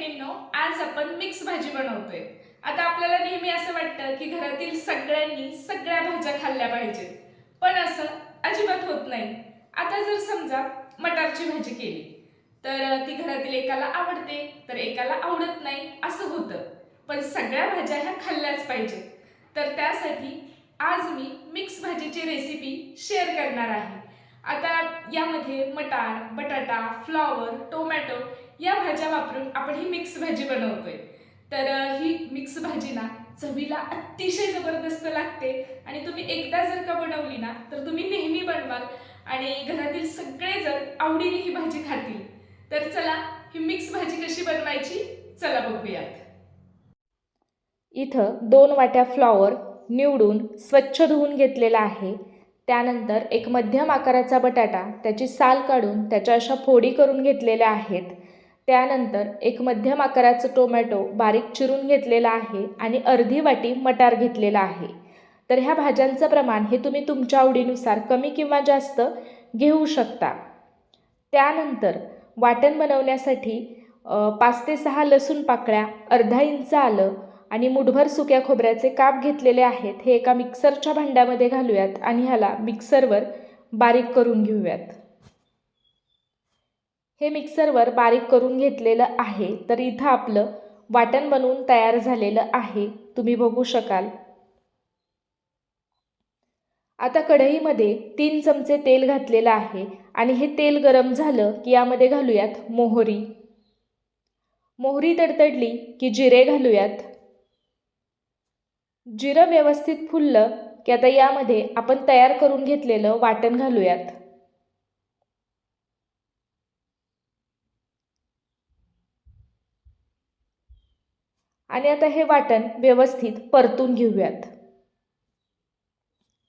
बहिणींनो आज आपण मिक्स भाजी बनवतोय. आता आपल्याला नेहमी असं वाटतं की घरातील सगळ्यांनी सगळ्या भाज्या खाल्ल्या पाहिजेत. पण असं अजिबात होत नाही. आता जर समजा मटारची भाजी केली तर ती घरातील एकाला आवडते तर एकाला आवडत नाही असं होतं. पण सगळ्या भाज्या ह्या खाल्ल्याच पाहिजेत. तर त्यासाठी आज मी मिक्स भाजीची रेसिपी शेअर करणार आहे. आता यामध्ये मटार बटाटा फ्लॉवर टोमॅटो या भाज्या वापरून आपण ही मिक्स भाजी बनवतोय. तर ही मिक्स भाजी ना चवीला अतिशय जबरदस्त लागते. आणि तुम्ही एकदा जर का बनवली ना तर तुम्ही नेहमी बनवाल. आणि घरातील सगळेजण आवडीने ही भाजी खातील. तर चला ही मिक्स भाजी कशी बनवायची चला बघूयात. इथं दोन वाट्या फ्लॉवर निवडून स्वच्छ धुवून घेतलेला आहे. त्यानंतर एक मध्यम आकाराचा बटाटा त्याची साल काढून त्याच्या अशा फोडी करून घेतलेल्या आहेत. त्यानंतर एक मध्यम आकाराचं टोमॅटो बारीक चिरून घेतलेला आहे आणि अर्धी वाटी मटार घेतलेला आहे. तर ह्या भाज्यांचं प्रमाण हे तुम्ही तुमच्या आवडीनुसार कमी किंवा जास्त घेऊ शकता. त्यानंतर वाटण बनवण्यासाठी पाच ते सहा लसूण पाकळ्या अर्धा इंच आलं आणि मुठभर सुक्या खोबऱ्याचे काप घेतलेले आहेत हे एका मिक्सरच्या भांड्यामध्ये घालूयात आणि ह्याला मिक्सरवर बारीक करून घेऊयात. हे मिक्सरवर बारीक करून घेतलेलं आहे तर इथं आपलं वाटण बनवून तयार झालेलं आहे. तुम्ही बघू शकाल. आता कढईमध्ये तीन चमचे तेल घातलेलं आहे आणि हे तेल गरम झालं की यामध्ये घालूयात मोहरी. मोहरी तडतडली की जिरे घालूयात. जिरं व्यवस्थित फुललं की आता यामध्ये आपण तयार करून घेतलेलं वाटण घालूयात. आणि आता हे वाटण व्यवस्थित परतून घेऊयात.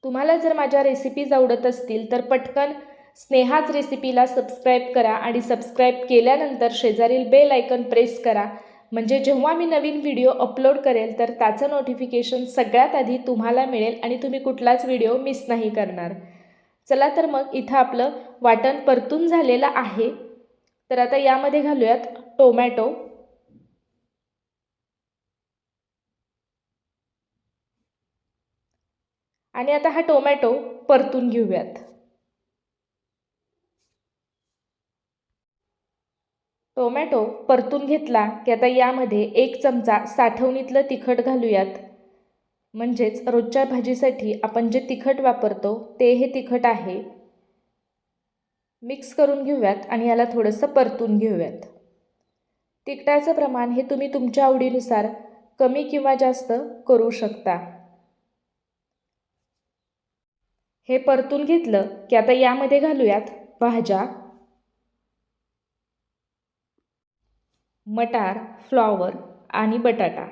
तुम्हाला जर माझ्या रेसिपीज आवडत असतील तर पटकन स्नेहाच रेसिपीला सबस्क्राईब करा आणि सबस्क्राईब केल्यानंतर शेजारील बेल आयकन प्रेस करा. म्हणजे जेव्हा मी नवीन व्हिडिओ अपलोड करेल तर त्याचं नोटिफिकेशन सगळ्यात आधी तुम्हाला मिळेल आणि तुम्ही कुठलाच व्हिडिओ मिस नाही करणार. चला तर मग इथं आपलं वाटण परतून झालेलं आहे. तर आता यामध्ये घालूयात टोमॅटो आणि आता हा टोमॅटो परतून घेऊयात. टोमॅटो परतून घेतला की आता यामध्ये एक चमचा साठवणीतलं तिखट घालूयात. म्हणजेच रोजच्या भाजीसाठी आपण जे तिखट वापरतो ते हे तिखट आहे. मिक्स करून घेऊयात आणि याला थोडंसं परतून घेऊयात. तिखटाचं प्रमाण हे तुम्ही तुमच्या आवडीनुसार कमी किंवा जास्त करू शकता. हे परतून घेतलं की आता यामध्ये घालूयात भाज्या मटार फ्लॉवर आणि बटाटा.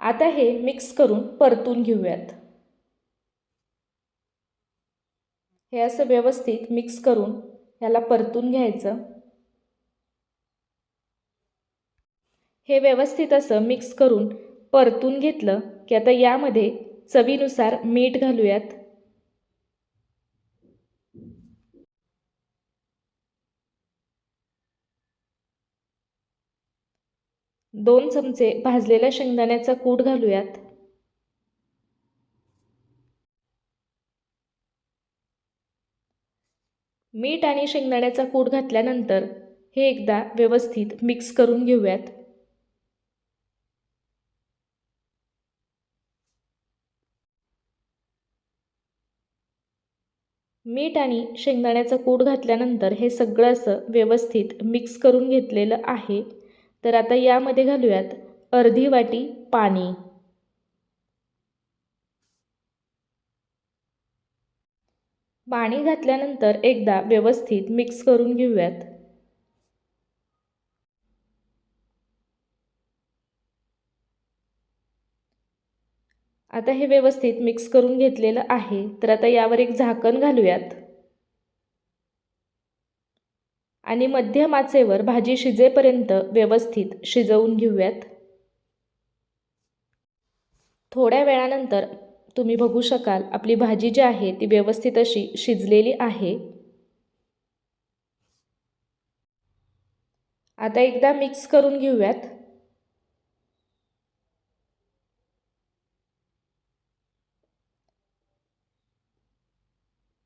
आता हे मिक्स करून परतून घेऊयात. हे असं व्यवस्थित मिक्स करून ह्याला परतून घ्यायचं. हे व्यवस्थित असं मिक्स करून परतून घेतलं की आता यामध्ये चवीनुसार मीठ घालूयात. दोन चमचे भाजलेल्या शेंगदाण्याचा कूट घालूयात. मीठ आणि शेंगदाण्याचा कूट घातल्यानंतर हे एकदा व्यवस्थित मिक्स करून घेऊयात. मीठ आणि शेंगदाण्याचा कूट घातल्यानंतर हे सगळं असं व्यवस्थित मिक्स करून घेतलेलं आहे. तर आता यामध्ये घालूयात अर्धी वाटी पाणी. पाणी घातल्यानंतर एकदा व्यवस्थित मिक्स करून घेऊयात. आता हे व्यवस्थित मिक्स करून घेतलेलं आहे तर आता यावर एक झाकण घालूयात. आणि मध्यम आचेवर भाजी शिजेपर्यंत व्यवस्थित शिजवून घेऊयात. थोड्या वेळानंतर तुम्ही बघू शकाल आपली भाजी जी आहे ती व्यवस्थित अशी शिजलेली आहे. आता एकदा मिक्स करून घेऊयात.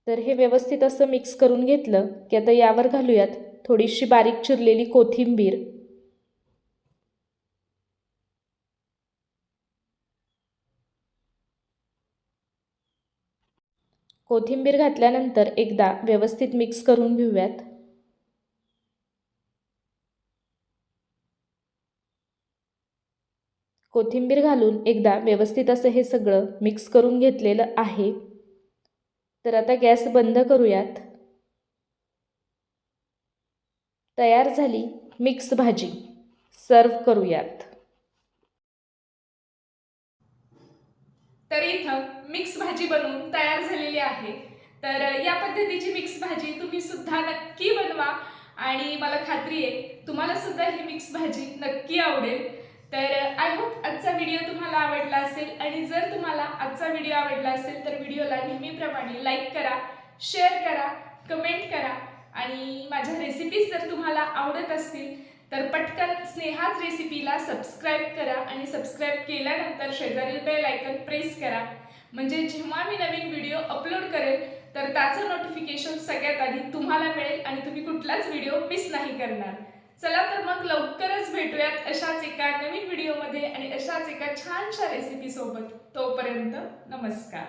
तर हे व्यवस्थित असं मिक्स करून घेतलं की आता यावर घालूयात थोडीशी बारीक चिरलेली कोथिंबीर. कोथिंबीर घातल्यानंतर एकदा व्यवस्थित मिक्स करून घेऊयात. कोथिंबीर घालून एकदा व्यवस्थित असं हे सगळं मिक्स करून घेतलेलं आहे. तर आता गॅस बंद करूयात. तयार झाली मिक्स भाजी. सर्व करूयात. तर इथं मिक्स भाजी बनवून तयार झालेली आहे. तर या पद्धतीची मिक्स भाजी तुम्ही सुद्धा नक्की बनवा. आणि मला खात्री आहे तुम्हाला सुद्धा ही मिक्स भाजी नक्की आवडेल. तर आय होप आजचा व्हिडिओ तुम्हाला आवडला असेल. आणि जर तुम्हाला आजचा व्हिडिओ आवडला असेल तर व्हिडिओला नेहमीप्रमाणे लाईक करा शेअर करा कमेंट करा. आणि माझ्या रेसिपीज जर तुम्हाला आवडत असतील तर पटकन स्नेहाच रेसिपीला सबस्क्राईब करा आणि सबस्क्राईब केल्यानंतर शेजारील बेल आयकन प्रेस करा. म्हणजे जेव्हा मी नवीन व्हिडिओ अपलोड करेल तर त्याचं नोटिफिकेशन सगळ्यात आधी तुम्हाला मिळेल आणि तुम्ही कुठलाच व्हिडिओ मिस नाही करणार. चला तर मग लवकरच भेटूयात अशाच एका नवीन व्हिडिओमध्ये आणि अशाच एका छानशा रेसिपीसोबत तोपर्यंत नमस्कार.